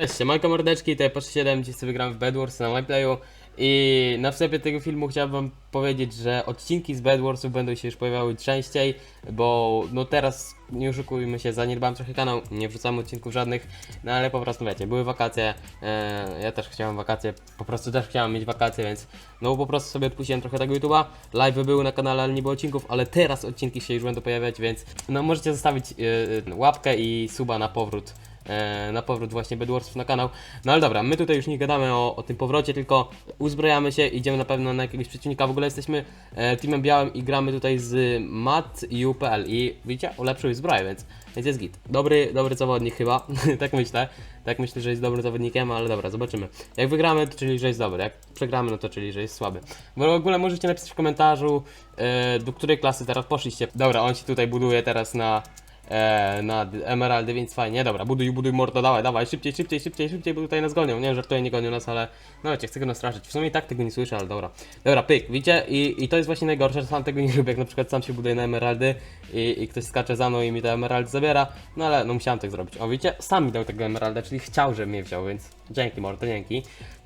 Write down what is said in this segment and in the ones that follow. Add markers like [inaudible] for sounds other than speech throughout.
Cześć, Majko Mordeczki, tutaj po 7, dziś sobie gram w Bedwars na MyPlayu i na wstępie tego filmu chciałbym wam powiedzieć, że odcinki z Bedwarsów będą się już pojawiały częściej, bo no teraz, nie oszukujmy się, zaniedbałem trochę kanał, nie wrzucam odcinków żadnych, no ale po prostu wiecie, były wakacje, e, ja też chciałem wakacje, po prostu też chciałem mieć wakacje, więc no po prostu sobie odpuściłem trochę tego YouTube'a, live były na kanale, ale nie było odcinków, ale teraz odcinki się już będą pojawiać, więc no możecie zostawić e, łapkę i suba na powrót. e, na powrót właśnie Bedwarsów na kanał. No ale dobra, my tutaj już nie gadamy o, o tym powrocie, tylko uzbrajamy się, idziemy na pewno na jakiegoś przeciwnika. W ogóle jesteśmy e, teamem białym i gramy tutaj z Mat i UPL i widzicie, ulepszył zbroję, więc, więc jest git. Dobry, dobry zawodnik chyba, [laughs] tak myślę. Tak myślę, że jest dobrym zawodnikiem, ale dobra, zobaczymy. Jak wygramy, to czyli, że jest dobry, jak przegramy, no to czyli, że jest słaby. W ogóle możecie napisać w komentarzu, e, do której klasy teraz poszliście. Dobra, on się tutaj buduje teraz na e, na emeraldy, więc fajnie. Dobra, buduj, buduj mordo, dawaj, dawaj, szybciej, szybciej, szybciej, szybciej, bo tutaj nas gonią. Nie, żartuję, nie gonią nas, ale no wiecie, chcę go nastraszyć. W sumie i tak tego nie słyszę, ale dobra. Dobra, pyk, widzicie? I, i to jest właśnie najgorsze, że sam tego nie lubię, jak na przykład sam się buduje na emeraldy i, i ktoś skacze za mną i mi te emeraldy zabiera, no ale no musiałem tak zrobić. O, widzicie? Sam mi dał tego emeralda, czyli chciał, żebym mnie wziął, więc dzięki mordo, dzięki.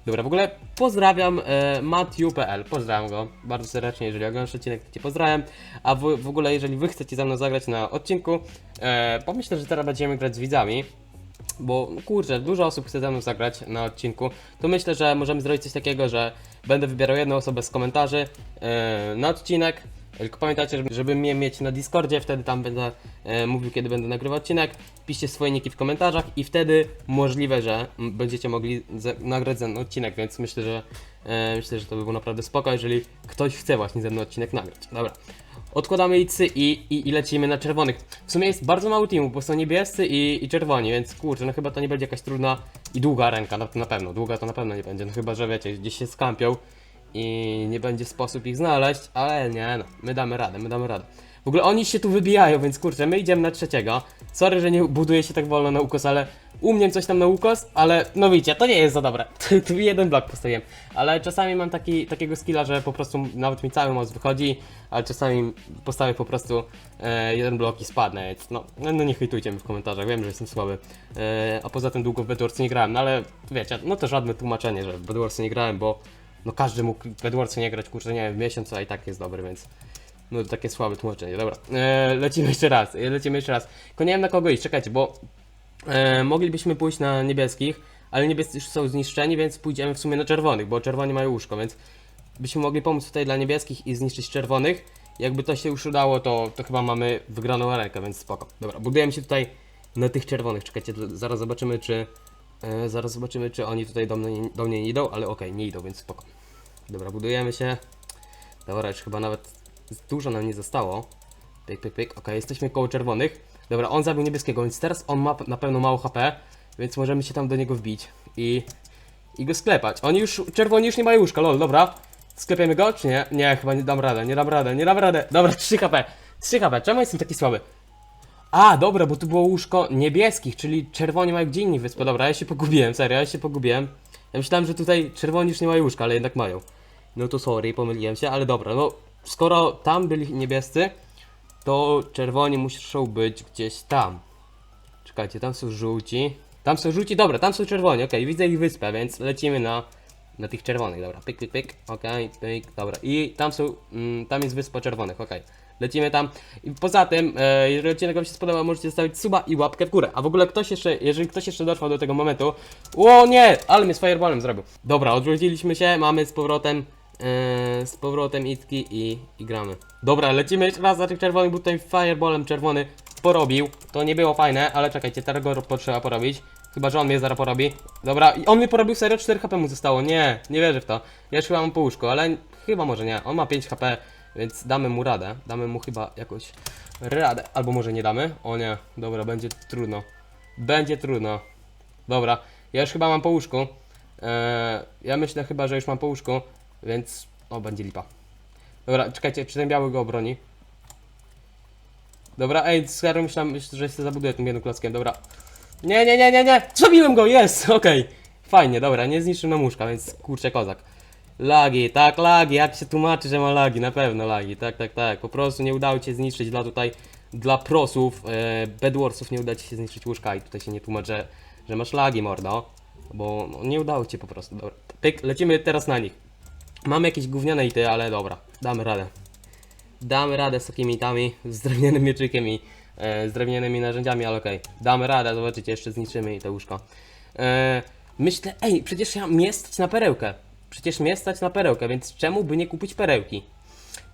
Dobra, w ogóle pozdrawiam e, Matiu.pl, pozdrawiam go bardzo serdecznie, jeżeli oglądasz odcinek, to Cię pozdrawiam, a w, w ogóle jeżeli Wy chcecie ze mną zagrać na odcinku, e, pomyślę, że teraz będziemy grać z widzami, bo no kurczę, dużo osób chce ze mną zagrać na odcinku, to myślę, że możemy zrobić coś takiego, że będę wybierał jedną osobę z komentarzy e, na odcinek, tylko pamiętajcie, żeby, mnie mieć na Discordzie, wtedy tam będę e, mówił, kiedy będę nagrywał odcinek. Piszcie swoje niki w komentarzach i wtedy możliwe, że będziecie mogli ze, nagrać ze mną odcinek, więc myślę, że e, myślę, że to by było naprawdę spoko, jeżeli ktoś chce właśnie ze mną odcinek nagrać. Dobra. Odkładamy icy i, i, i lecimy na czerwonych. W sumie jest bardzo mało teamów, bo są niebiescy i, i czerwoni, więc kurczę, no chyba to nie będzie jakaś trudna i długa ręka, na, na pewno. Długa to na pewno nie będzie, no chyba, że wiecie, gdzieś się skampią i nie będzie sposób ich znaleźć, ale nie no, my damy radę, my damy radę. W ogóle oni się tu wybijają, więc kurczę, my idziemy na trzeciego. Sorry, że nie buduje się tak wolno na ukos, ale umiem coś tam na ukos, ale no widzicie, to nie jest za dobre. [laughs] tu jeden blok postawiłem. Ale czasami mam taki, takiego skilla, że po prostu nawet mi cały moc wychodzi, ale czasami postawię po prostu e, jeden blok i spadnę, więc no, no, no nie hejtujcie mnie w komentarzach, wiem, że jestem słaby. E, a poza tym długo w Bedwars nie grałem, no ale wiecie, no to żadne tłumaczenie, że w Bedwars nie grałem, bo no każdy mógł w Bedwarsy nie grać, kurczę, nie wiem, w miesiąc, a i tak jest dobry, więc no takie słabe tłumaczenie, dobra. E, lecimy jeszcze raz, e, lecimy jeszcze raz. Tylko nie wiem na kogo iść, czekajcie, bo e, moglibyśmy pójść na niebieskich, ale niebiescy już są zniszczeni, więc pójdziemy w sumie na czerwonych, bo czerwoni mają łóżko, więc byśmy mogli pomóc tutaj dla niebieskich i zniszczyć czerwonych. Jakby to się już udało, to, to chyba mamy wygraną rękę, więc spoko. Dobra, budujemy się tutaj na tych czerwonych, czekajcie, zaraz zobaczymy, czy... E, zaraz zobaczymy, czy oni tutaj do mnie, do mnie nie idą, ale okej, nie idą, więc spoko. Dobra, budujemy się. Dobra, już chyba nawet dużo nam nie zostało. Pyk, pyk, pyk. Okej, jesteśmy koło czerwonych. Dobra, on zabił niebieskiego, więc teraz on ma na pewno mało HP, więc możemy się tam do niego wbić i, i go sklepać. Oni już, czerwoni już nie mają łóżka, lol, dobra. Sklepiemy go, czy nie? Nie, chyba nie dam radę, nie dam radę, nie dam radę. Dobra, 3 HP, 3 HP, czemu jestem taki słaby? A, dobra, bo tu było łóżko niebieskich, czyli czerwoni mają gdzie inni wyspę. Dobra, ja się pogubiłem, serio, ja się pogubiłem. Ja myślałem, że tutaj czerwoni już nie mają łóżka, ale jednak mają. No to sorry, pomyliłem się, ale dobra, no skoro tam byli niebiescy, to czerwoni muszą być gdzieś tam. Czekajcie, tam są żółci. Tam są żółci, dobra, tam są czerwoni, okej, widzę ich wyspę, więc lecimy na, na tych czerwonych, dobra, pyk, pyk, pyk, okej, pyk, dobra. I tam są, mm, tam jest wyspa czerwonych, okej. Lecimy tam. I poza tym, e, jeżeli odcinek Wam się spodobał, możecie zostawić suba i łapkę w górę. A w ogóle ktoś jeszcze, jeżeli ktoś jeszcze dotrwał do tego momentu, o nie, ale mnie z fireballem zrobił. Dobra, odwróciliśmy się, mamy z powrotem, e, z powrotem itki i, i gramy. Dobra, lecimy jeszcze raz za tych czerwonych, bo tutaj fireballem czerwony porobił. To nie było fajne, ale czekajcie, teraz go potrzeba porobić. Chyba, że on mnie zaraz porobi. Dobra, i on mnie porobił serio, 4 HP mu zostało. Nie, nie wierzę w to. Ja już chyba mam łóżku, ale chyba może nie. On ma 5 HP, więc damy mu radę. Damy mu chyba jakoś radę. Albo może nie damy? O nie, dobra, będzie trudno. Będzie trudno. Dobra, ja już chyba mam po łóżku. Eee, ja myślę chyba, że już mam po łóżku, więc... O, będzie lipa. Dobra, czekajcie, czy ten biały go obroni? Dobra, ej, serio myślałem, że się zabuduję tym jednym klockiem, dobra. Nie, nie, nie, nie, nie! Zabiłem go, jest! Okej. Fajnie, dobra, nie zniszczył nam łóżka, więc kurczę kozak. Lagi, tak, lagi, jak się tłumaczy, że ma lagi, na pewno lagi, tak, tak, tak. Po prostu nie udało ci się zniszczyć dla tutaj, dla prosów, e, bedwarsów nie uda ci się zniszczyć łóżka i tutaj się nie tłumaczy, że, że masz lagi, mordo. bo no, nie udało ci po prostu, dobra. Pyk, lecimy teraz na nich. Mamy jakieś gówniane ity, ale dobra, damy radę. Damy radę z takimi itami, z drewnianym mieczykiem i e, z drewnianymi narzędziami, ale okej. Damy radę, zobaczycie, jeszcze zniszczymy i te łóżko. E, myślę, ej, przecież ja mnie stać na perełkę. Przecież mnie stać na perełkę, więc czemu by nie kupić perełki?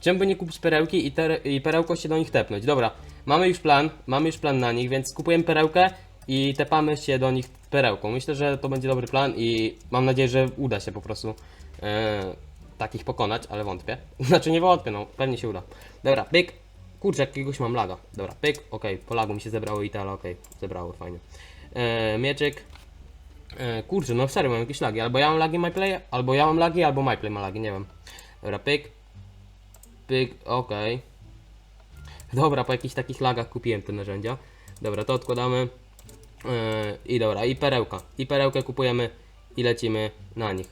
Czemu by nie kupić perełki i, i perełką się do nich tepnąć? Dobra, mamy już plan, mamy już plan na nich, więc kupujemy perełkę i tepamy się do nich perełką. Myślę, że to będzie dobry plan i mam nadzieję, że uda się po prostu e, takich pokonać, ale wątpię. [laughs] Znaczy nie wątpię, no pewnie się uda. Dobra, pyk. Kurczę, jakiegoś mam laga. Dobra, pyk, okej, po lagu mi się zebrało i te, ale okej, zebrało, fajnie. E, mieczyk. E, kurczę, no serio, mam jakieś lagi. Albo ja mam lagi MyPlay, albo ja mam lagi, albo MyPlay ma lagi, nie wiem. Dobra, pyk. Pyk, okej. Dobra, po jakichś takich lagach kupiłem te narzędzia. Dobra, to odkładamy. Yy, I dobra, i perełka. I perełkę kupujemy i lecimy na nich.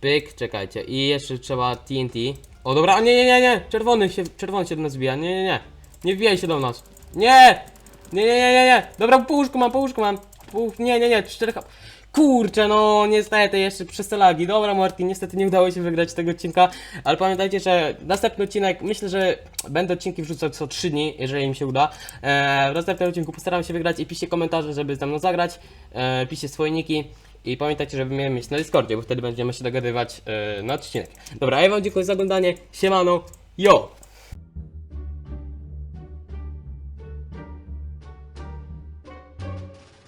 Pyk, czekajcie. I jeszcze trzeba TNT. O dobra, nie, nie, nie, nie! Czerwony się, czerwony się do nas wbija. Nie, nie, nie. Nie wbijaj się do nas. Nie! Nie, nie, nie, nie, nie. Dobra, po łóżku mam, po łóżku mam. Pół, nie, nie, nie, 4 HP. Kurczę, no niestety, jeszcze przez te. Dobra, Martin, niestety nie udało się wygrać tego odcinka, ale pamiętajcie, że następny odcinek, myślę, że będę odcinki wrzucać co 3 dni, jeżeli mi się uda. Eee, w następnym odcinku postaram się wygrać i piszcie komentarze, żeby ze mną zagrać. Eee, piszcie swoje niki. I pamiętajcie, żeby mnie mieć na Discordzie, bo wtedy będziemy się dogadywać eee, na odcinek. Dobra, a ja wam dziękuję za oglądanie. Siemano, yo!